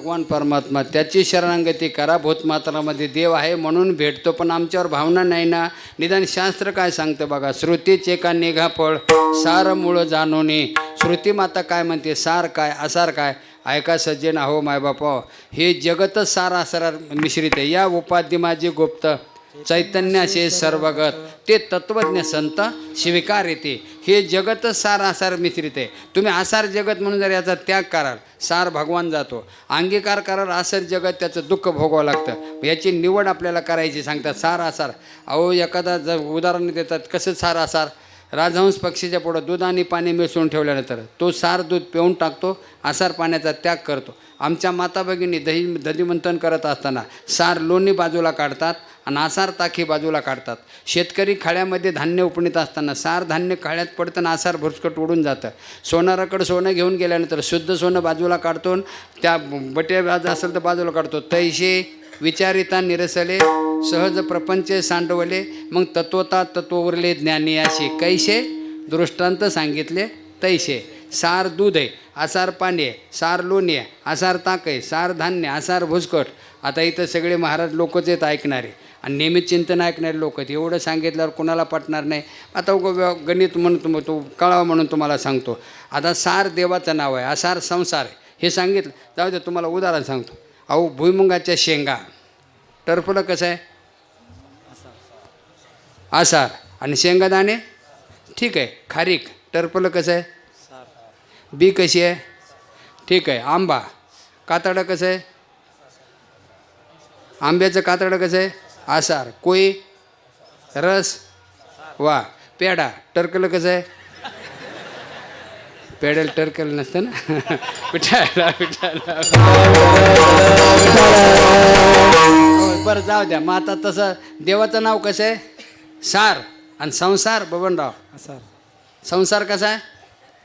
भगवान परमात्मा त्याची शरणांगती करा भूतमात्रामध्ये देव आहे म्हणून भेटतो पण आमच्यावर भावना नाही ना. निदान शास्त्र काय सांगतं बघा श्रुतीचे का निघा फळ सार मूळ जाणोनी श्रुती माता काय म्हणते सार काय असार काय? ऐका सज्जन अहो मायबापा हे जगतच सार आसार मिश्रित आहे. या उपाधी माझी गुप्त. चैतन्याचे सर्वगत ते तत्वज्ञ संत स्वीकार येते हे जगतच सार आसार मिश्रित. आहे तुम्ही आसार जगत म्हणून जर याचा त्याग कराल सार भगवान जातो. अंगीकार कराल आसार जगत त्याचं दुःख भोगावं लागतं. याची निवड आपल्याला करायची सांगतात सार आसार अहो एखादा ज उदाहरण देतात कसं सार आसार राजहंस पक्षीच्या पुढं दूध आणि पाणी मिसळून ठेवल्यानंतर तो सार दूध पिऊन टाकतो आसार पाण्याचा त्याग करतो. आमच्या माता भगिनी दही दधीमंथन करत असताना सार लोणी बाजूला काढतात आणि आसार ताकी बाजूला काढतात. शेतकरी खाड्यामध्ये धान्य उपणीत असताना सार धान्य खाड्यात पडतं आणि आसार भुरसकट उडून जातं. सोनाराकडं सोनं घेऊन गेल्यानंतर शुद्ध सोनं बाजूला काढतो आणि त्या बटे बाज असेल तर बाजूला काढतो. तैशे विचारिता निरसले सहज प्रपंच सांडवले मग तत्वता तत्ववरले ज्ञानी असे कैसे? दृष्टांत सांगितले तैसे. सार दूध आहे आसार पाणी आहे सार लोणी आहे आसार ताक आहे सार धान्य आसार भुसकट. आता इथं सगळे महाराज लोकच आहेत ऐकणारे. आणि नेहमी चिंतन ऐकणारे लोक आहेत. एवढं सांगितल्यावर कोणाला पटणार नाही. आता उगं गणित म्हणून तुम तो कळावा म्हणून तुम्हाला सांगतो. आता सार देवाचं नाव आहे आसार संसार आहे. हे सांगितलं. जाऊ दे तुम्हाला उदाहरण सांगतो. अहो भुईमुगाच्या शेंगा. टरफलं कसं आहे? आसार. आणि शेंगादाणे? ठीक आहे. खारीक. टरफलं कसं आहे? बी कशी आहे? ठीक आहे. आंबा. कातडं कसं आहे? आंब्याचं कातडं कसं आहे? आसार. कोई रस वा. पेढा. टरकलं कसं आहे? पेड्याला टरकलं नसतं ना? पिठायला होय, बरं जाऊ द्या मग आता तसं देवाचं नाव कसं आहे? सार आणि संसार बबनराव. संसार कसा आहे?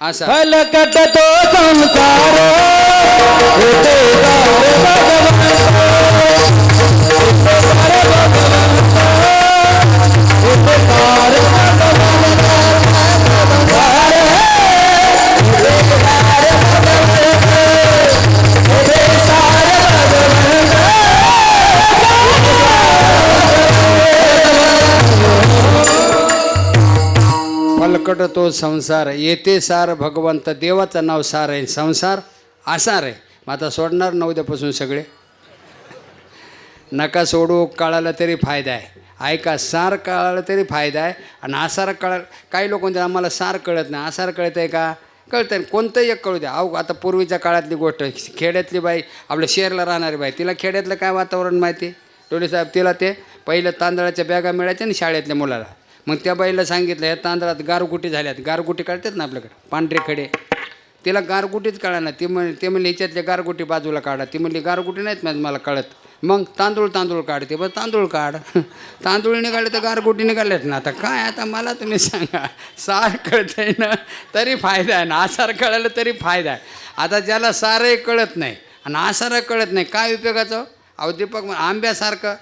असा तो संसार होते तो संसार येते सार भगवंत देवाचं नाव सार आहे. संसार आसार आहे. मग आता सोडणार ना उद्यापासून सगळे? नका सोडू कळालं तरी फायदा आहे. ऐका सार कळालं तरी फायदा आहे आणि आसार कळा काही लोक म्हणतात आम्हाला सार कळत नाही. आसार कळत आहे का? कळतं कोणतंही एक कळू द्या. अहो आता पूर्वीच्या काळातली गोष्ट खेड्यातली बाई आपल्या शहरला राहणारी बाई तिला खेड्यातलं काय वातावरण माहिती डोळे साहेब तिला ते पहिलं तांदळाच्या बॅगा मिळायच्या आणि शाळेतल्या मुलाला. मग त्या बाईला सांगितलं ह्या तांदळात गारगुटी झाल्यात. गारगुटी काढतात ना आपल्याकडे? पांढरे खडे. तिला गारगुटीच कळा ना. ती म्हण ते म्हणले ह्याच्यातल्या गारगुटी बाजूला काढा. ती म्हणली गारगुटी नाहीत माहिती मला कळत. मग तांदूळ तांदूळ काढते बरं तांदूळ काढ. तांदूळ निघाले तर गारगुटी निघाल्यात ना. आता काय आता मला तुम्ही सांगा. सार कळतंय ना तरी फायदा आहे ना. आसार कळालं तरी फायदा आहे. आता ज्याला सारही कळत नाही आणि आसारही कळत नाही काय उपयोगाचं? अहो दीपक आंब्यासारखं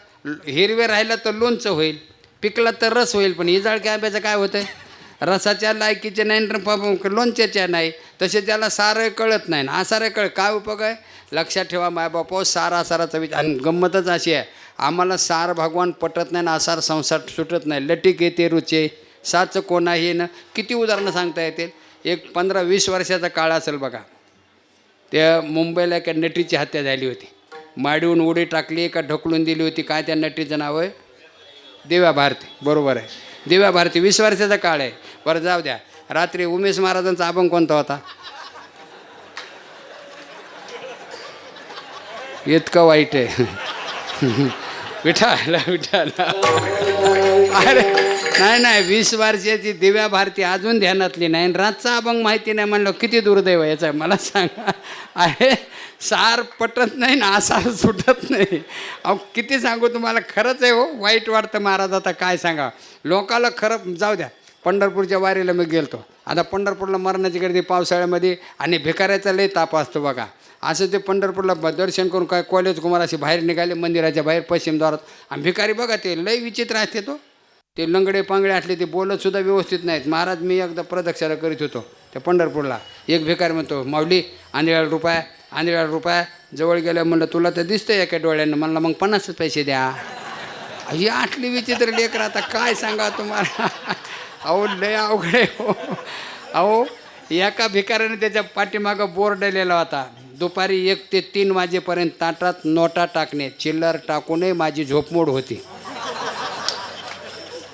हिरवे राहिलं तर लोणचं होईल. पिकला तर रस होईल पण इजाळक्या आंब्याचं काय होतं रसाच्या लायकीचे नाही लोणच्याच्या नाही. तसे त्याला सारं कळत नाही. ना सारं कळ काय उपयोग आहे? लक्षात ठेवा माय मायबाप सारा साराचा विचार आणि गंमतच अशी आहे. आम्हाला सार भगवान पटत नाही ना आसार संसार सुटत नाही. लटीक येते रुचे साच कोणा हे ना किती उदाहरणं सांगता येतील? एक पंधरा वीस वर्षाचा काळ असेल बघा. त्या मुंबईला एका नटीची हत्या झाली होती. माडीहून उडी टाकली का ढकलून दिली होती. काय त्या नटीचं नाव आहे? दिव्या भारती बरोबर आहे. दिव्या भारती वीस वर्षाचा काळ आहे. बरं जाऊ द्या. रात्री उमेश महाराजांचा अभंग कोणता होता? इतकं वाईट आहे. विठाला विठाला. अरे नाही नाही वीस वर्षाची दिव्या भारती अजून ध्यानातली नाही. रातचा अभंग माहिती नाही म्हणलं किती दुर्दैव आहे. मला सांगा. अरे सार पटत नाही ना आसार सुटत नाही. अहो किती सांगू तुम्हाला खरंच आहे हो वाईट वाटतं महाराज आता काय सांगा. लोकाला खरं जाऊ द्या पंढरपूरच्या वारीला मी गेलतो. आता पंढरपूरला मरणाची गर्दी पावसाळ्यामध्ये आणि भिकाऱ्याचा लय ताप असतो बघा. असं ते पंढरपूरला दर्शन करून काय कॉलेज कुमार असे बाहेर निघाले मंदिराच्या बाहेर पश्चिम द्वारात. आणि भिकारी बघा ते लय विचित्र असते तो. ते लंगडे पांगडे असले ते बोलतसुद्धा व्यवस्थित नाहीत. महाराज मी एकदा प्रदक्षिणा करीत होतो त्या पंढरपूरला. एक भिकारी म्हणतो माऊली आणि रुपया आंधळ्याला रुपया जवळ गेल्या म्हणलं तुला तर दिसतंय एका डोळ्यानं. म्हणलं मग पन्नासच पैसे द्या. ही आटली विचित्र लेकर आता काय सांगा तुम्हाला? अहो लय अवघड आहे हो. अहो एका भिकाऱ्याने त्याच्या पाठीमागं बोर्ड लिहिला होता. दुपारी एक ते तीन वाजेपर्यंत ताटात नोटा टाकणे चिल्लर टाकूनही माझी झोपमोड होती.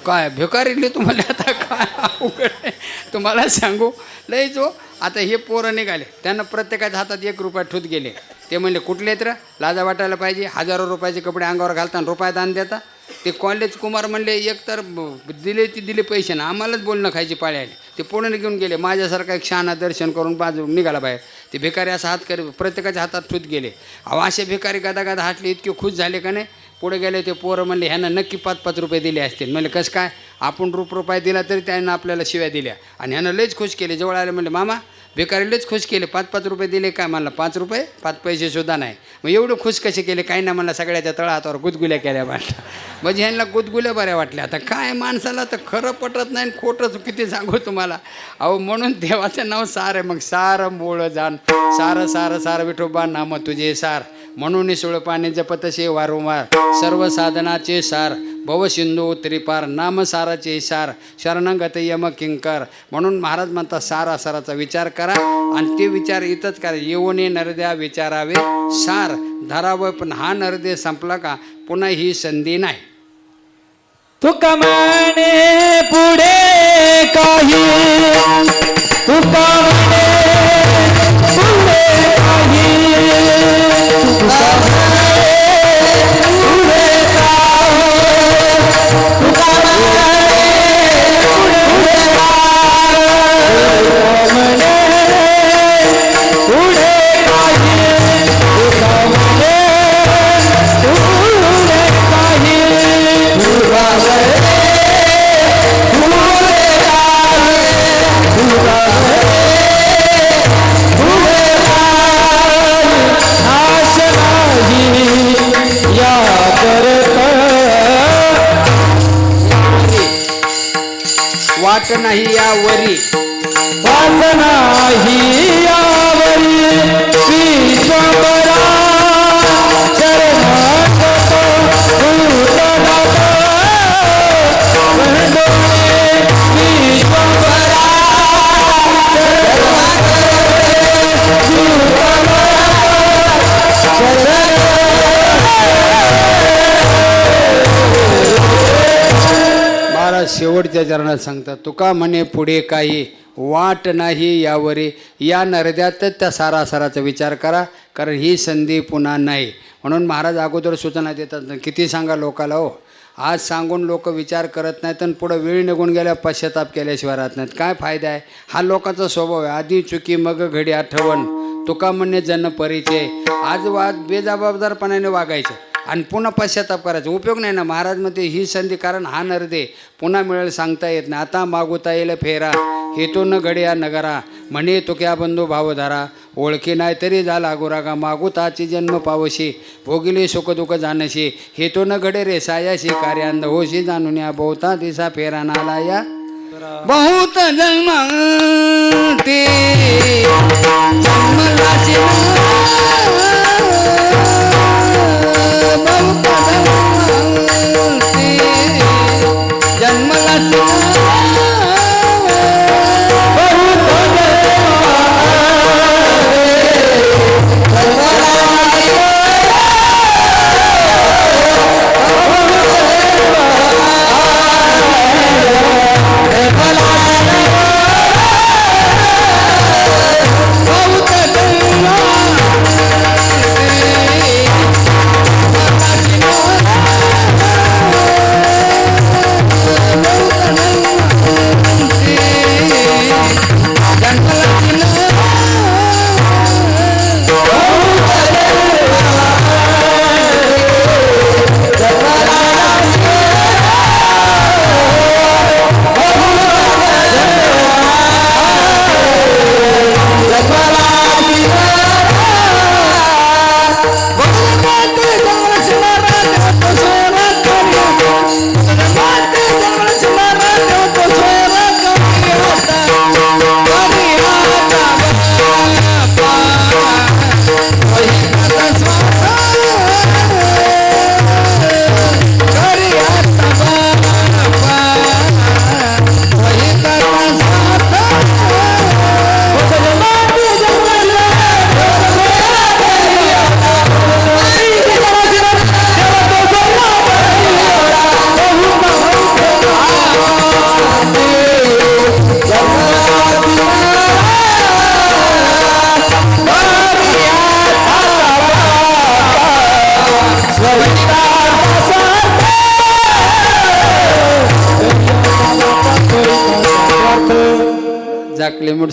काय भिकारी तुम्हाला? आता काय अवघड तुम्हाला सांगू लय जो हो. आता हे पोरं निघाले. त्यांना प्रत्येकाच्या हातात एक रुपया ठूत गेले. ते म्हणले कुठले तर लाजा वाटायला पाहिजे. हजारो रुपयाचे कपडे अंगावर घालताना रुपया दान देता. ते कॉलेज कुमार म्हणले एक तर दिले ती दिले पैसे ना आम्हालाच बोलणं खायची पाळी आली ते पुणे घेऊन गेले. माझ्यासारखा एक शहाणा दर्शन करून बाजू निघाला बाहेर. ते भिकारी असा हात कर प्रत्येकाच्या हातात ठूत गेले. अहो असे भिकारी गादा गदा हाटले इतके खुश झाले का नाही? पुढे गेले ते पोरं म्हणले ह्यांना नक्की पाच पाच रुपये दिले असतील. म्हणले कसं काय? आपण रूप रुपये दिला तरी त्यांना आपल्याला शिव्या दिल्या. आणि ह्यानं लयच खुश केले. जवळ आले म्हणले मामा भिकारी लयच खुश केले. पाच पाच रुपये दिले काय? म्हणलं पाच रुपये? पाच पैसे सुद्धा नाही. मग एवढं खुश कसे केले? काही ना मला सगळ्याच्या तळहातावर गुदगुल्या केल्या वाटल्या म्हणजे ह्यांना गुदगुल्या बऱ्या वाटल्या. आता काय माणसाला तर खरं पटत नाही आणि खोटंच किती सांगू तुम्हाला. अहो म्हणून देवाचं नाव सार आहे. मग सार मोळं जाण. सार सार सार विठोबा नाम तुझे सार. म्हणून सुळ जपतसे वारंवार. सर्व साधनाचे सार भवसिंधू त्रिपार नाम साराचे सार शरणगत यम किंकर. म्हणून महाराज म्हणतात सारा साराचा विचार करा. आणि ते विचार इथंच करा येऊन नरद्या विचारावे. सार धरावं पण हा नरदे संपला का? पुन्हा ही संधी नाही. तुका म्हणे पुढे काही तुका म्हणे वाट नाही शेवटच्या चरणात सांगतात तुका म्हणे पुढे काही वाट नाही यावरी. या नरद्यातच त्या सारासाराचा विचार करा कारण ही संधी पुन्हा नाही. म्हणून महाराज अगोदर सूचना देतात किती सांगा लोकाला हो. आज सांगून लोक विचार करत नाहीत आणि पुढं वेळ निघून गेल्या पश्चाताप केल्याशिवाय राहत नाहीत. काय फायदा आहे? हा लोकांचा स्वभाव आहे. आधी चुकी मग घडी आठवण. तुका म्हणणे जन परिचय. आज वाद बेजबाबदारपणाने वागायचं. आणि पुन्हा पश्चाताप करायचा. उपयोग नाही ना महाराज म्हणते ही संधी कारण हा नरदे पुन्हा मिळेल सांगता येत नाही. आता मागुता येईल फेरा हेतो न घड्या नगरा. म्हणे तुक्या बंधू भावधारा ओळखी नाही तरी झाला गुरागा. मागुताची जन्म पावशी भोगिले सुखदुःख जाणशी. हेतो न घडे रे सायाशी कार्यांद होशी जाणून या. बहुता दिसा फेरा नाला या. बहुत जन्म ते जन्मलाशी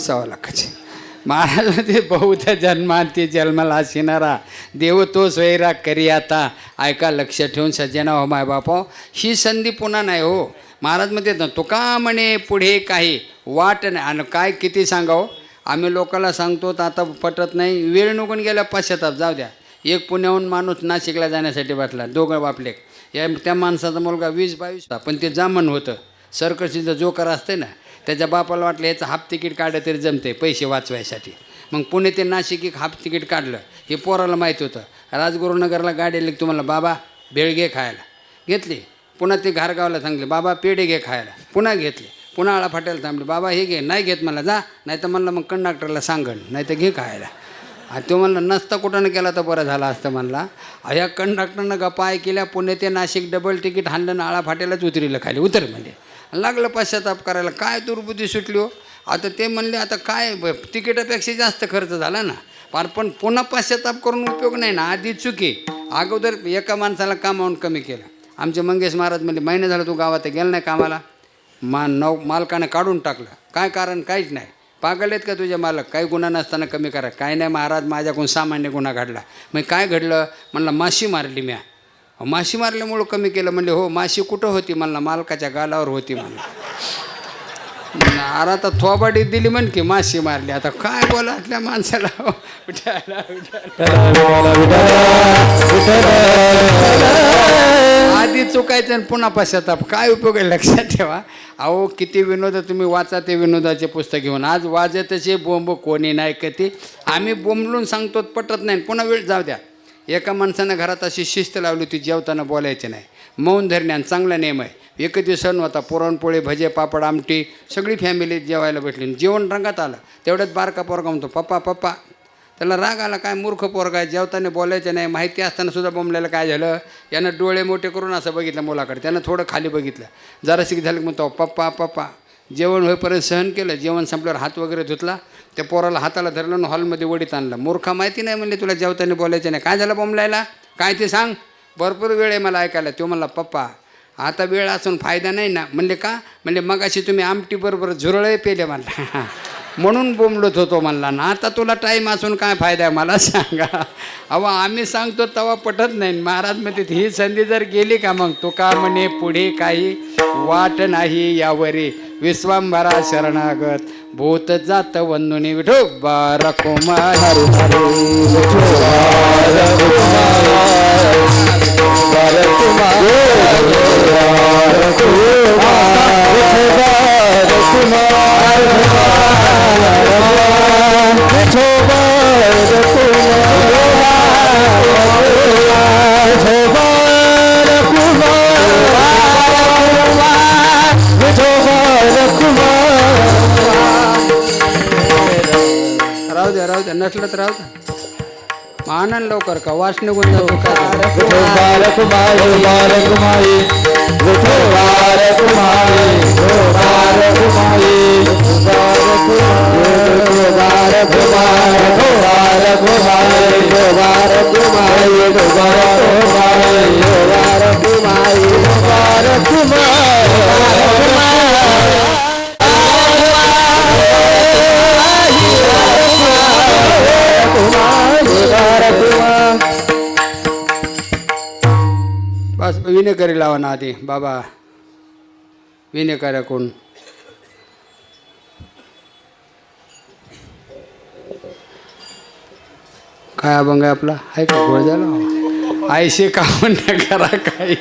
मुडसावा लागायचे. महाराज म्हणजे बहुत जन्मांती जन्माला शिनारा देव तो स्वैरा करी आता. ऐका लक्ष ठेवून सज्जना हो माय बापा. ही संधी पुन्हा नाही हो. महाराज म्हणते ना तुका म्हणे पुढे काही वाट नाही? आणि काय किती सांगावं? आम्ही लोकांना सांगतो तर आता पटत नाही. वेळ निघून गेल्या पश्चाताप. जाऊ द्या. एक पुण्याहून माणूस नाशिकला जाण्यासाठी बसला. दोघं बापले. या त्या माणसाचा मुलगा वीस बावीस पण ते जामन होतं. सर्कशीचं जोकर असते ना त्याच्या बापाला वाटलं याचं हाफ तिकीट काढलं तरी जमते पैसे वाचवायसाठी. मग पुणे ते नाशिक एक हाफ तिकीट काढलं. हे पोराला माहीत होतं. राजगुरुनगरला गाडी आली तुम्हाला बाबा भेळ घे खायला. घेतली. पुन्हा ते घारगावला सांगले बाबा पेढे घे खायला. पुन्हा घेतले. पुन्हा आळा फाटायला थांबले बाबा हे घे नाही घेत मला जा. नाही तर म्हणलं मग कंडक्टरला सांगण नाही तर घे खायला. आणि तो म्हणलं नसता कुठं केला तर बरं झालं असतं म्हणला. ह्या कंडक्टरनं गप्पा केल्या पुणे ते नाशिक डबल तिकीट हाणलं ना आळा फाट्यालाच उतरिलं खाली. उतर म्हणजे लागलं पश्चाताप करायला. काय दुर्बुद्धी सुटली हो? आता ते म्हणले आता काय तिकिटापेक्षा जास्त खर्च झाला ना. पार पण पुन्हा पश्चाताप करून उपयोग नाही ना. आधी चुकी. अगोदर एका माणसाला कामावून कमी केलं. आमचे मंगेश महाराज म्हणले महिने झालं तू गावात गेला नाही कामाला? मा नऊ मालकानं काढून टाकलं. काय कारण? काहीच नाही. पागल आहेत का तुझे मालक? काही गुन्हा नसताना कमी करा. काय नाही महाराज माझ्याकडून सामान्य गुन्हा घडला. मग काय घडलं? म्हणलं माशी मारली म्या. माशी मारल्यामुळं कमी केलं. म्हणले हो माशी कुठं होती? म्हणलं मालकाच्या गालावर होती. म्हणलं. अरे आता थोबाडी दिली म्हण की माशी मारली. आता काय बोला आपल्या माणसाला. आधी चुकायचं आणि पुन्हा पश्चाताप. काय उपयोग आहे लक्षात ठेवा. अहो किती विनोद तुम्ही वाचा ते विनोदाचे पुस्तक घेऊन. आज वाजतचे बोंब कोणी नाही कधी आम्ही बोंबलून सांगतो पटत नाही. पुन्हा वेळ जाऊ द्या. एका माणसानं घरात अशी शिस्त लावली होती जेवताना बोलायची नाही. मौन धरण्यान चांगला नेम आहे. एक दिवस सण होता पुरणपोळी भजे पापड आमटी सगळी फॅमिली जेवायला भेटली जेवण रंगात आलं. तेवढ्यात बारका पोरगा म्हणतो पप्पा पप्पा. त्याला राग आला काय मूर्ख पोरगा आहे जेवताना बोलायचं नाही. माहिती असताना सुद्धा बोंबल्याला काय झालं? यानं डोळे मोठे करून असं बघितलं मुलाकडे. त्यानं थोडं खाली बघितलं. जराशी झालं की म्हणतो पप्पा पप्पा. जेवण होईपर्यंत सहन केलं जेवण संपल्यावर हात वगैरे धुतला त्या पोराला हाताला धरलं आणि हॉलमध्ये वडीत आणलं. मूर्खा माहिती नाही म्हणले तुला जेवताना बोलायचं नाही. काय झालं बोंबलायला? काय ते सांग. भरपूर वेळ आहे मला ऐकायला. तो म्हणला पप्पा आता वेळ असून फायदा नाही ना. म्हणले का? म्हणले मगाशी तुम्ही आमटी बरोबर झुरळे पेले. म्हणला. म्हणून बोंबलत होतो म्हणला ना आता तुला टाईम असून काय फायदा आहे मला सांगा. अहो आम्ही सांगतो तेव्हा पटत नाही. महाराज म्हणते ही संधी जर गेली का मग? तो का म्हणे पुढे काही वाट नाही यावरी. विश्वांभरा शरणागत. भूत जात वंदुनी विठो बारकुमार आनंद लवकर का वास निघून जातो काय बस विनेकरी लावा ना आधी. बाबा विनेकऱ्या कोण काय अभंग आहे आपला? आहे का गोळ झाला? आयशे काहून न करा काय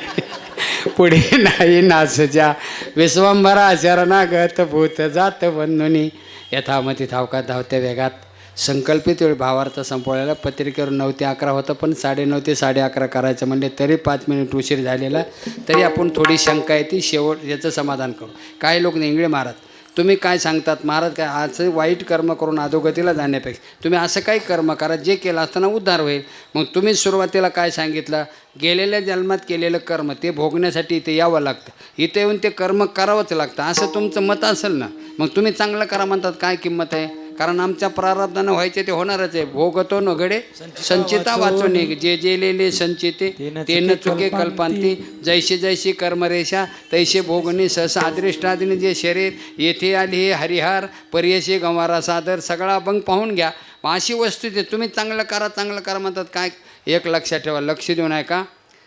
पुढे नाही नाचच्या विश्वंभरा शरणागत भूत जात बंधुनी. यथामती धावका धावत्या वेगात. संकल्पित वेळ भावार्थ संपवलेला पत्रिकेवर नऊ ते अकरा होतं पण साडेनऊ ते साडे अकरा करायचं म्हणजे तरी पाच मिनिट उशीर झालेला. तरी आपण थोडी शंका येते शेवट याचं समाधान करू. काही लोक निंगळे मारत. तुम्ही काय सांगतात? महाराज काय? असं वाईट कर्म करून अधोगतीला जाण्यापेक्षा. तुम्ही असं काही कर्म करा जे केलं असताना उद्धार होईल. मग तुम्ही सुरुवातीला काय सांगितलं? गेलेल्या जन्मात केलेलं कर्म ते भोगण्यासाठी इथे यावं लागतं. इथे येऊन ते कर्म करावंच लागतं. असं तुमचं मत असेल ना? मग तुम्ही चांगलं करा म्हणतात काय किंमत आहे? कारण आमच्या प्रारब्धानं व्हायचे ते होणारच आहे. भोगतो न घडे संचिता वाचून जे जेलेले संचिते तेन चुके कल्पांती. जैसे जैशी कर्मरेषा तैसे भोगणी सहसा अदृष्टादिने जे शरीर येथे आली हे हरिहार पर्यशी गंवारा सादर सगळा अभंग पाहून घ्या. मग अशी वस्तू ते तुम्ही चांगलं करा चांगलं करा म्हणतात काय एक लक्षात ठेवा लक्ष देऊ नये का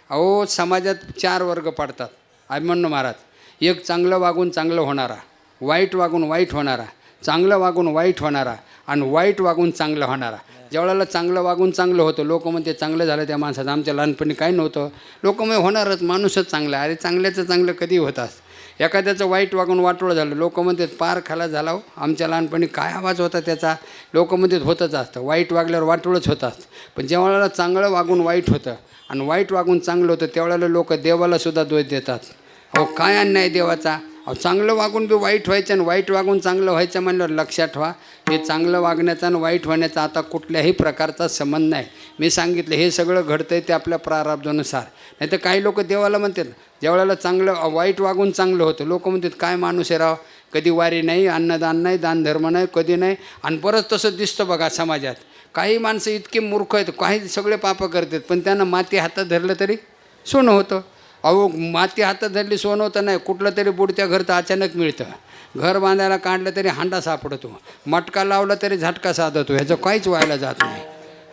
अहो समाजात चार वर्ग पडतात अभिमन्यू महाराज. एक चांगलं वागून चांगलं होणारा वाईट वागून वाईट होणारा चांगलं वागून वाईट होणारा आणि वाईट वागून चांगलं होणारा. ज्यावेळेला चांगलं वागून चांगलं होतं लोक म्हणते चांगलं झालं त्या माणसाचं. आमच्या लहानपणी काही नव्हतं. लोक म्हणजे होणारच माणूसच चांगला आहे. अरे चांगल्याचं चांगलं कधी होतास एखाद्याचं वाईट वागून वाटोळं झालं लोक म्हणतात पार खाला झाला हो. आमच्या लहानपणी काय आवाज होता त्याचा? लोक म्हणतात होतच असतं. वाईट वागल्यावर वाटोळंच होत असतं. पण जेव्हा चांगलं वागून वाईट होतं आणि वाईट वागून चांगलं होतं त्यावेळेला लोक देवालासुद्धा दोष देतात. अहो काय अन्याय देवाचा? अहो चांगलं वागून बी वाईट व्हायचं आणि वाईट वागून चांगलं व्हायचं म्हणल्यावर लक्षात ठेवा. हे चांगलं वागण्याचा आणि वाईट होण्याचा आता कुठल्याही प्रकारचा संबंध नाही. मी सांगितलं हे सगळं घडतं आहे ते आपल्या प्रारब्धानुसार. नाही तर काही लोक देवाला म्हणतात ज्यावेळेला चांगलं वाईट वागून चांगलं होतं. लोक म्हणतात काय माणूस आहे राव? कधी वारी नाही अन्नदान नाही दानधर्म नाही कधी नाही. आणि परत तसं दिसतं बघा समाजात. काही माणसं इतकी मूर्ख आहेत काही सगळे पापं करतात पण त्यांना माती हातात धरलं तरी सोनं होतं. अहो माती हातात धरली सोनं होतं नाही कुठलं तरी बुडत्या घर तर अचानक मिळतं. घर बांधायला काढलं तरी हांडा सापडतो. मटका लावला तरी झटका साधतो. ह्याचं काहीच व्हायला जात नाही.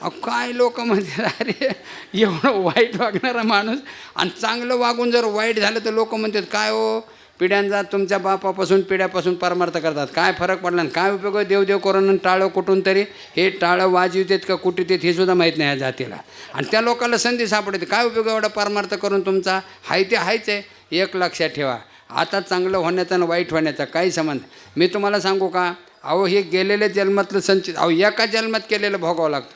अहो काय लोक म्हणतात अरे एवढं वाईट वागणारा माणूस आणि चांगलं वागून जर वाईट झालं तर लोक म्हणतात काय हो पिढ्यांचा तुमच्या बापापासून पिढ्यापासून परमार्थ करतात. काय फरक पडला काय उपयोग आहे? देवदेव करून टाळं कुठून तरी? हे टाळं वाजवितेत का कुठे हे सुद्धा माहीत नाही ह्या जातीला. आणि त्या लोकांना संधी सापडते. काय उपयोग एवढा परमार्थ करून तुमचा? हाय ते हायच आहे. एक लक्षात ठेवा. आता चांगलं होण्याचा आणि वाईट होण्याचा काही संबंध मी तुम्हाला सांगू का? अहो हे गेलेले जन्मातलं संचित अहो एका जन्मात केलेलं भोगावं लागतं.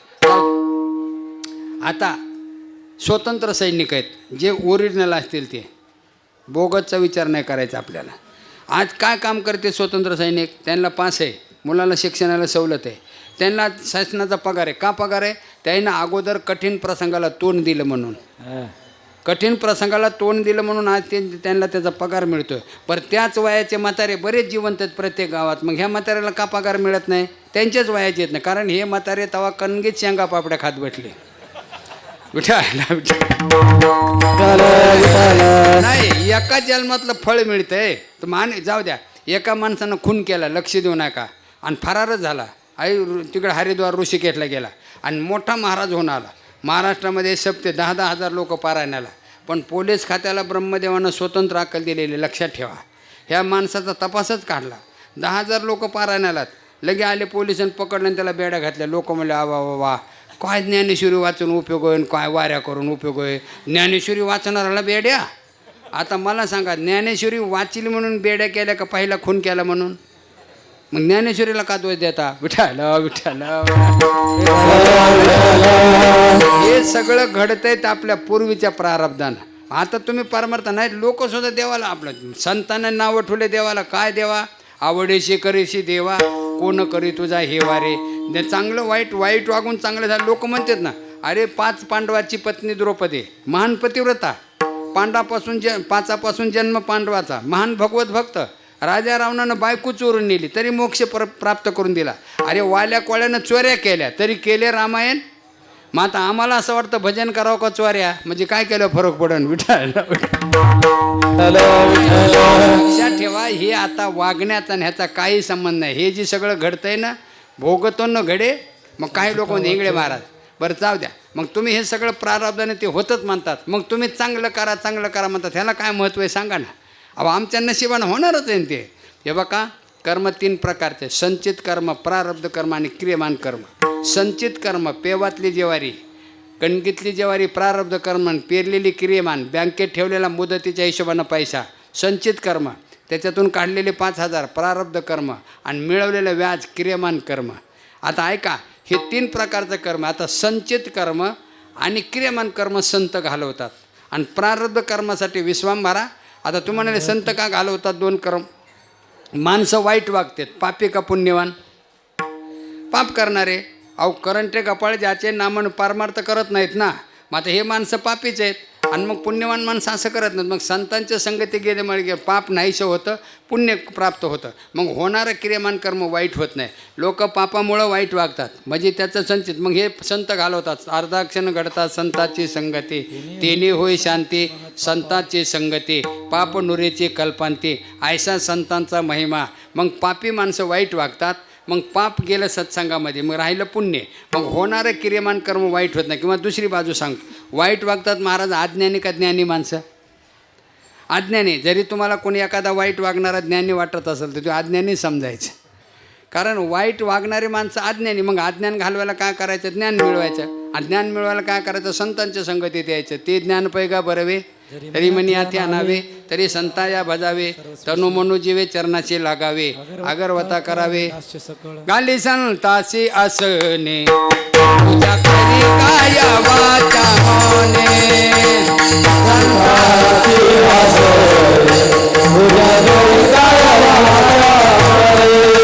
आता स्वतंत्र सैनिक आहेत. जे ओरिजिनल असतील ते. बोगतचा विचार नाही करायचा आपल्याला. आज काय काम करते स्वतंत्र सैनिक? त्यांना पास आहे. मुलाला शिक्षणाला सवलत आहे. त्यांना शासनाचा पगार आहे. का पगार आहे? त्यांना अगोदर कठीण प्रसंगाला तोंड दिलं म्हणून. कठीण प्रसंगाला तोंड दिलं म्हणून आज ते त्यांना त्याचा पगार मिळतो बरं त्याच वयाचे म्हातारे बरेच जिवंत आहेत प्रत्येक गावात. मग ह्या म्हाताऱ्याला का पगार मिळत नाही? त्यांच्याच वयाचे आहेत ना. कारण हे म्हातारे तवा कणगीत शेंगा पापड्या खात बसले. विठायला नाही एका जन्मातलं फळ मिळतंय. तर मान जाऊ द्या. एका माणसानं खून केला लक्ष देऊ नका. आणि फरारच झाला. आई तिकडे हरिद्वार ऋषिकेशला गेला. आणि मोठा महाराज होऊन आला. महाराष्ट्रामध्ये सप्ते दहा दहा हजार लोक पारायणाला पण पोलीस खात्याला ब्रह्मदेवानं स्वतंत्र अक्कल दिलेली लक्षात ठेवा. ह्या माणसाचा तपासच काढला. दहा हजार लोक पारायणालात लगे आले पोलिसांनी पकडलं आणि त्याला बेड्या घातल्या. लोक म्हणले वा वा वा. काय ज्ञानेश्वरी वाचून उपयोग होईल काय वाऱ्या करून उपयोग होईल ज्ञानेश्वरी वाचणाऱ्याला बेड्या. आता मला सांगा ज्ञानेश्वरी वाचली म्हणून बेड्या केल्या का पहिला खून केला म्हणून? मग ज्ञानेश्वरीला का दोष देता? विठाल विठाल हे सगळं घडतंय आपल्या पूर्वीच्या प्रारब्धानं. आता तुम्ही परमार्थ नाही लोक सुद्धा देवाला आपलं संतांना नावं ठेवले देवाला. काय देवा? आवडेशी करीशी देवा. कोण करी तुझा हे वारे? चांगलं वाईट वाईट वागून चांगलं झालं लोक म्हणतात ना अरे पाच पांडवाची पत्नी द्रौपदी महान पतिव्रता. पांडापासून ज पाचापासून जन्म पांडवाचा महान भगवत भक्त. राजा रावणानं बायको चोरून नेली तरी मोक्ष पर प्राप्त करून दिला. अरे वाल्या कोळ्यानं चोऱ्या केल्या तरी केले रामायण? मग आता आम्हाला असं वाटतं भजन करावं का चोऱ्या? म्हणजे काय केलं फरक पडन? विठाल लक्षात ठेवा हे आता वागण्याचा आणि ह्याचा काही संबंध नाही. हे जे सगळं घडतंय ना भोगतो न घडे मग काही लोक इंगळे महाराज बरं जाऊ द्या. मग तुम्ही हे सगळं प्रारब्धाने ते होतच म्हणतात. मग तुम्ही चांगलं करा चांगलं करा म्हणतात. ह्याला काय महत्त्व आहे सांगा ना. अहो आमच्या नशिबानं होणारच आहे ते. हे बघा कर्म तीन प्रकारचे संचित कर्म प्रारब्ध कर्म आणि क्रियमान कर्म. संचित कर्म पेवातली जेवारी कणकीतली जेवारी प्रारब्ध कर्म पेरलेली क्रियमान बँकेत ठेवलेला मुदतीच्या हिशोबानं पैसा. संचित कर्म त्याच्यातून काढलेले पाच हजार प्रारब्ध कर्म आणि मिळवलेलं व्याज क्रियमान कर्म. आता ऐका हे तीन प्रकारचं कर्म आता संचित कर्म आणि क्रियमान कर्म संत घालवतात. आणि प्रारब्ध कर्मासाठी विश्वांभरा आता तुम्हाला संत का घालवतात दोन कर्म? माणसं वाईट वागतात पापी का पुण्यवान? पाप करणारे अहो करंटे कपाळ ज्याचे नामन पारमार्थ करत नाहीत ना? मग आता हे माणसं पापीच आहेत. आणि मग पुण्यवान माणसं असं करत नाहीत. मग संतांच्या संगती गेल्यामुळे गे- म्हणजे पाप नाहीसं होतं पुण्य प्राप्त होतं. मग होणारं क्रियमान कर्म वाईट होत नाही. लोक पापामुळं वाईट वागतात. म्हणजे त्याचं संचित. मग हे संत घालवतात. अर्धाक्षण घडतात संताची संगती. तेने होय शांती संतांची संगती. पाप नुरेची कल्पांती. ऐसा संतांचा महिमा. मग पापी माणसं वाईट वागतात. मग पाप गेलं सत्संगामध्ये मग राहिलं पुण्य. मग होणारं क्रियमान कर्म वाईट होत नाही. किंवा दुसरी बाजू सांगतो वाईट वागतात महाराज अज्ञानी का ज्ञानी माणसं? अज्ञानी जरी तुम्हाला कोणी एखादा वाईट वागणारा ज्ञानी वाटत असेल तर तो अज्ञानी समजायचं. कारण वाईट वागणारी माणसं अज्ञानी. मग अज्ञान घालवायला काय करायचं? ज्ञान मिळवायचं. अज्ञान मिळवायला काय करायचं? संतांच्या संगतीत यायचं. ते ज्ञान पैगा बरवे तरी मनी हाती आणावे तरी संताया भजावे तनु मनु जीवे चरणाचे लागावे अगरवता करावे. गाली संतासी असने पूजा करी काया वाचा मने. एक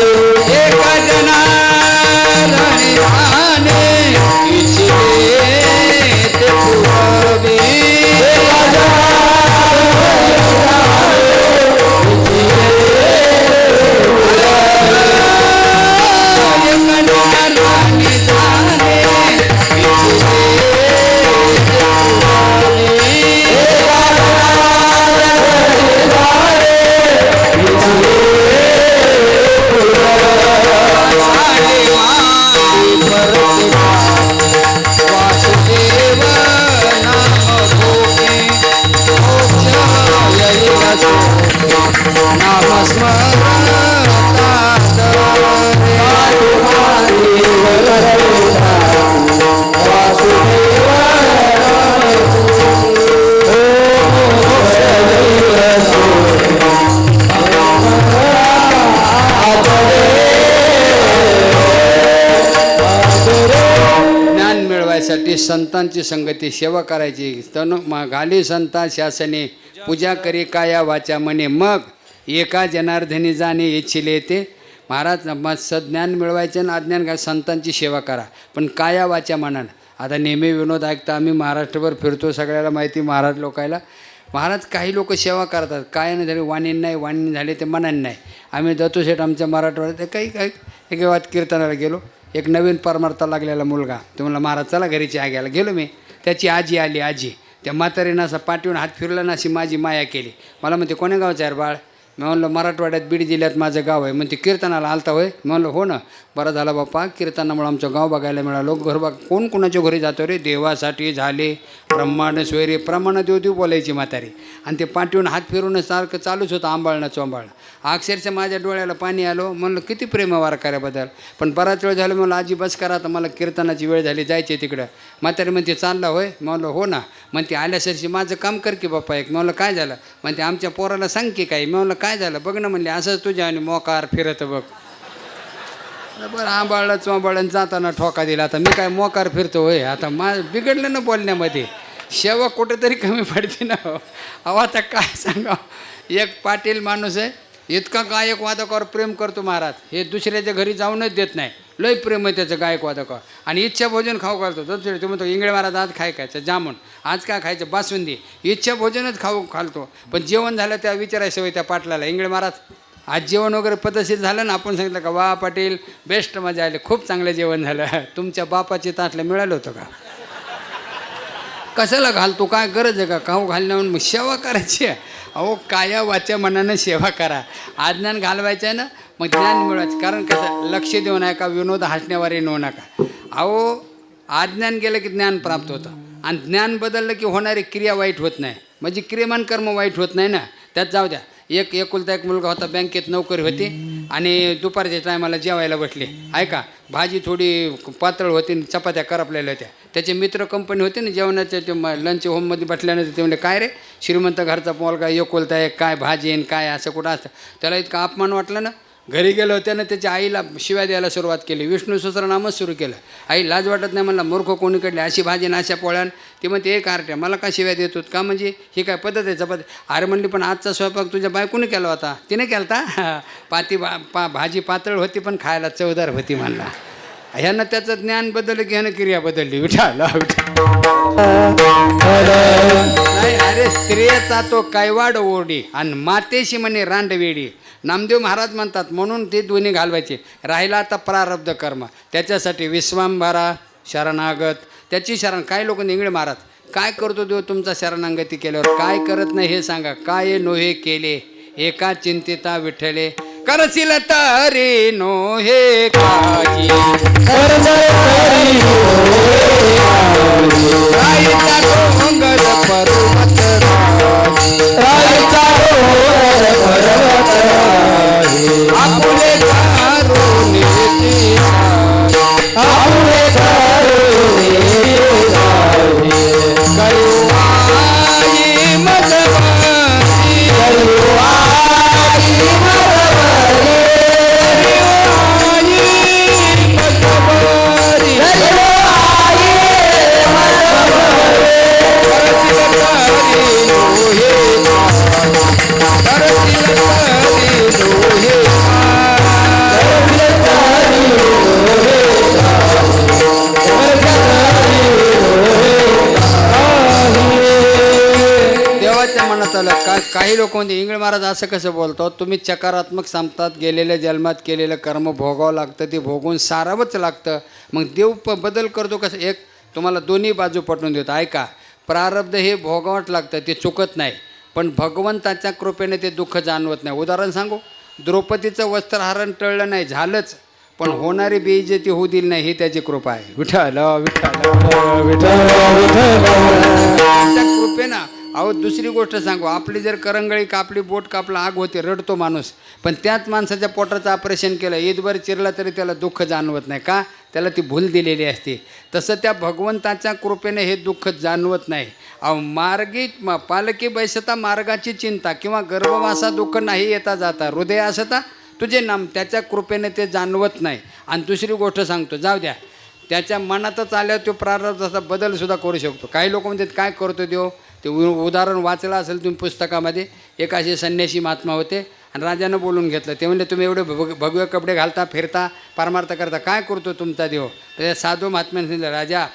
संतांची संगती सेवा करायची. तनु मा- घाली संता शासने पूजा करी काया वाचा म्हणे. मग एका जनार्दनी जाणे इच्छिले ते महाराज मग सज्ञान मिळवायचं आणि अज्ञान घ्या संतांची सेवा करा. पण काया वाचा मनानं आता नेहमी विनोद ऐकता आम्ही महाराष्ट्रभर फिरतो सगळ्याला माहिती महाराज लोकायला. महाराज काही लोक सेवा करतात. काय नाही झाले वाणीन नाही वाणी झाले ते मनाने नाही. आम्ही दत्तू शेठ आमच्या मराठवाड्यात काही काही एक वाद कीर्तनाला गेलो. एक नवीन परमार्था लागलेला मुलगा. तो म्हणला महाराज चला घरीची आग्याला. गेलो मी. त्याची आजी आली आजी. त्या म्हातारीनं असा पाठवून हात फिरला ना अशी माझी माया केली. मला म्हणते कोण्या गावचं आहे बाळ? मी म्हणलं मराठवाड्यात बीड जिल्ह्यात माझं गाव आहे. म्हणते कीर्तनाला आलता होय? मी म्हणलं हो ना. बरं झालं बाप्पा कीर्तनामुळे आमचं गाव बघायला मिळालो. घर बघ कोण कोणाच्या घरी जातो रे? देवासाठी झाले ब्रह्मांड सोयरे प्रमाण देव देव बोलायची म्हातारी. आणि ते पाठवून हात फिरून सारखं चालूच होतं आंबाळणं चोंबाळणं. अक्षरशः माझ्या डोळ्याला पाणी आलो. म्हणलं किती प्रेम आहे वारकऱ्याबद्दल. पण बराच वेळ झालं म्हणलं आजी बस करा आता मला कीर्तनाची वेळ झाली जायची तिकडं. म्हातारी म्हणते चालला होय. म्हणलं हो ना. म्हणते आल्यासरशी माझं काम कर की बाप्पा एक. म्हणलं काय झालं? म्हणते आमच्या पोराला सांग की काही म्हणलं काय झालं? बघ ना म्हणले असंच तुझ्या आणि मोकार फिरत बघ. बरं आंबाळलं चोंबाळलं जाताना ठोका दिला. आता मी काय मोकार फिरतो होय? आता मा बिघडलं ना बोलण्यामध्ये. शेवा कुठेतरी कमी पडते ना हो. अहो आता काय सांगा एक पाटील माणूस आहे इतका गायक वादकावर प्रेम करतो महाराज. हे दुसऱ्याच्या घरी जाऊनच देत नाही. लय प्रेम आहे त्याचं गायक वादकावर. आणि इच्छा भोजन खाऊ घालतो. दुसरे तो इंगळे महाराज आज खाय खायचं? जामून आज काय खायचं? बासुंदी. इच्छा भोजनच खाऊ घालतो. पण जेवण झालं त्या विचारायचं होय त्या पाटलाला इंगळे महाराज आज जेवण वगैरे पद्धतशीर झालं ना? आपण सांगितलं का वा पाटील बेस्ट मजा आली. खूप चांगलं जेवण झालं. तुमच्या बापाचे ताटलं मिळालं होतं का? कशाला घालतो? काय गरज आहे का? खाऊ घालण्यावर मग सेवा करायची आहे. अहो काया वाच्या मनानं सेवा करा. आज्ञान घालवायचं आहे ना मग ज्ञान मिळवायचं. कारण कसं लक्ष देऊ नका विनोद हसण्यावर नेऊ नका. अहो आज्ञान गेलं की ज्ञान प्राप्त होतं. आणि ज्ञान बदललं की होणारी क्रिया वाईट होत नाही. म्हणजे क्रियमान कर्म वाईट होत नाही ना. त्यात जाऊ द्या. एक एकुलता एक मुलगा होता बँकेत नोकरी होती आणि दुपारच्या टायमाला जेवायला बसले. ऐका भाजी थोडी पातळ होती आणि चपात्या करपलेल्या होत्या. त्याचे मित्र कंपनी होते ना जेवणाच्या ते लंच होममध्ये बसल्यानंतर ते म्हणले काय रे श्रीमंत घरचा मुलगा एकुलता एक काय भाजी आणि काय असं कुठं असतं? त्याला इतका अपमान वाटला ना. घरी गेलो ना त्याच्या आईला शिव्या द्यायला सुरुवात केली. विष्णू सहस्रनामच सुरू केलं. आई लाज वाटत नाही म्हणला मूर्ख कोणी कडले अशी भाजी ना अशा पोळ्यान ती म्हणते एक आरट्या मला का शिव्या देतो का म्हणजे ही काय पद्धत आहे चपाती अरे म्हणली पण आजचा स्वयंपाक तुझ्या बायकोने केला होता. तिने केला होता पाती बा पा भाजी पातळ होती पण खायला चवदार होती म्हणला. ह्यानं त्याचं ज्ञान बदललं की ह्यानं क्रिया बदलली विठा नाही अरे स्त्रियेचा तो कायवाड ओरडी आणि मातेशी म्हणे रांडवेडी. नामदेव महाराज म्हणतात म्हणून ते दोन्ही घालवायचे. राहिला आता प्रारब्ध कर्म. त्याच्यासाठी विश्वांभरा शरणागत. त्याची शरण काय लोक निंगळे महाराज काय करतो देव तुमचा शरणागती केल्यावर? काय करत नाही हे सांगा. काय नोहे केले? एका चिंतिता विठ्ठले. करशील तरी नोहे काही राईचा डोंगर पर्वत आपुले काही लोक म्हणजे इंगळे महाराज असं कसं बोलतो? तुम्ही चकारात्मक सांगतात गेलेल्या जन्मात केलेलं कर्म भोगावं लागतं ते भोगून सारावंच लागतं. मग देव प बदल करतो कसं? एक तुम्हाला दोन्ही बाजू पटवून देतो. ऐका प्रारब्ध हे भोगावंच लागतं ते चुकत नाही. पण भगवंताच्या कृपेने ते दुःख जाणवत नाही. उदाहरण सांगू? द्रौपदीचं वस्त्रहरण टळलं नाही झालंच. पण होणारी बेइज्जती होऊ दिली नाही ही त्याची कृपा आहे. विठ्ठल विठ्ठल कृपे कृपेनं अहो दुसरी गोष्ट सांगू. आपली जर करंगळी कापली बोट कापला आग होते रडतो माणूस. पण त्याच माणसाच्या पोटाचं ऑपरेशन केलं ईदभर चिरला तरी त्याला दुःख जाणवत नाही का? त्याला ती भूल दिलेली असते. तसं त्या भगवंताच्या कृपेने हे दुःख जाणवत नाही. अहो मार्गी म पालकी बैसता मार्गाची चिंता किंवा गर्भवासा दुःख नाही येता जाता. हृदय असता तुझे नाम त्याच्या कृपेने ते जाणवत नाही. आणि दुसरी गोष्ट सांगतो जाऊ द्या. त्याच्या मनातच आल्यावर तो प्रारब्धाचा बदलसुद्धा करू शकतो. काही लोक म्हणतात काय करतो देव? ते उ- उदाहरण वाचलं असेल तुम्ही पुस्तकामध्ये एक असे संन्यासी महात्मा होते आणि राजानं बोलून घेतलं. ते म्हणजे तुम्ही एवढे भग भगवे कपडे घालता फिरता परमार्थ करता काय करतो तुमचा देव? त्या साधू महात्म्याने सांगितलं राजा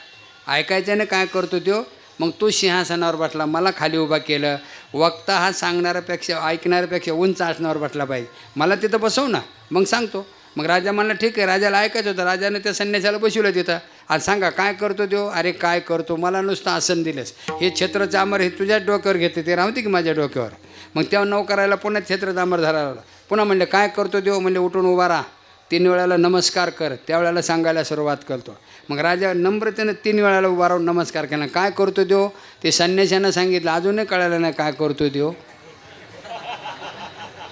ऐकायच्यानं काय करतो देव? मग तो सिंहासनावर बसला मला खाली उभा केलं. वक्ता हा सांगणाऱ्यापेक्षा ऐकणाऱ्यापेक्षा उंच आसनावर बसला पाहिजे. मला तिथं बसव ना मग सांगतो. मग राजा म्हणला ठीक आहे राजाला ऐकायचं होतं. राजाने त्या संन्यासाला बसवलं तिथं. आज सांगा काय करतो देव अरे काय करतो? मला नुसतं आसन दिलंस. हे क्षेत्र चामर हे तुझ्याच डोक्यावर घेते. ते राहते की माझ्या डोक्यावर. मग तेव्हा नौकरायला पुन्हा क्षेत्र चामर धरायला पुन्हा म्हणलं काय करतो देव म्हणले उठून उभा राहा. तीन वेळाला नमस्कार कर. त्यावेळेला सांगायला सुरुवात करतो. मग राजा नम्रतेनं तीन वेळाला उभा राहून नमस्कार केला. काय करतो देव ते संन्याशानं सांगितलं. अजूनही कळायला नाही काय करतो देव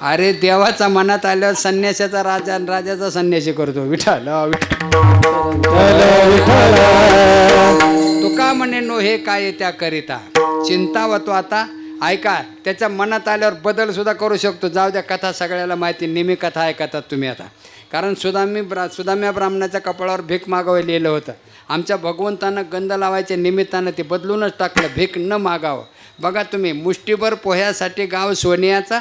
अरे देवाचा मनात आल्यावर संन्यासाचा राजा आणि राजाचा संन्यासी करतो. विठाल तुका का म्हणे नो हे काय त्या करिता? चिंता आता? ऐका त्याच्या मनात आल्यावर बदल सुद्धा करू शकतो. जाऊ द्या कथा सगळ्याला माहिती नेहमी कथा ऐकतात तुम्ही आता. कारण सुदामी ब्रा सुदाम्या ब्राह्मणाच्या कपाळावर भीक मागावं लिहिलं होतं. आमच्या भगवंतानं गंध लावायच्या निमित्तानं ते बदलूनच टाकलं. भीक न मागावं. बघा तुम्ही मुष्टीभर पोह्यासाठी गाव सोनियाचा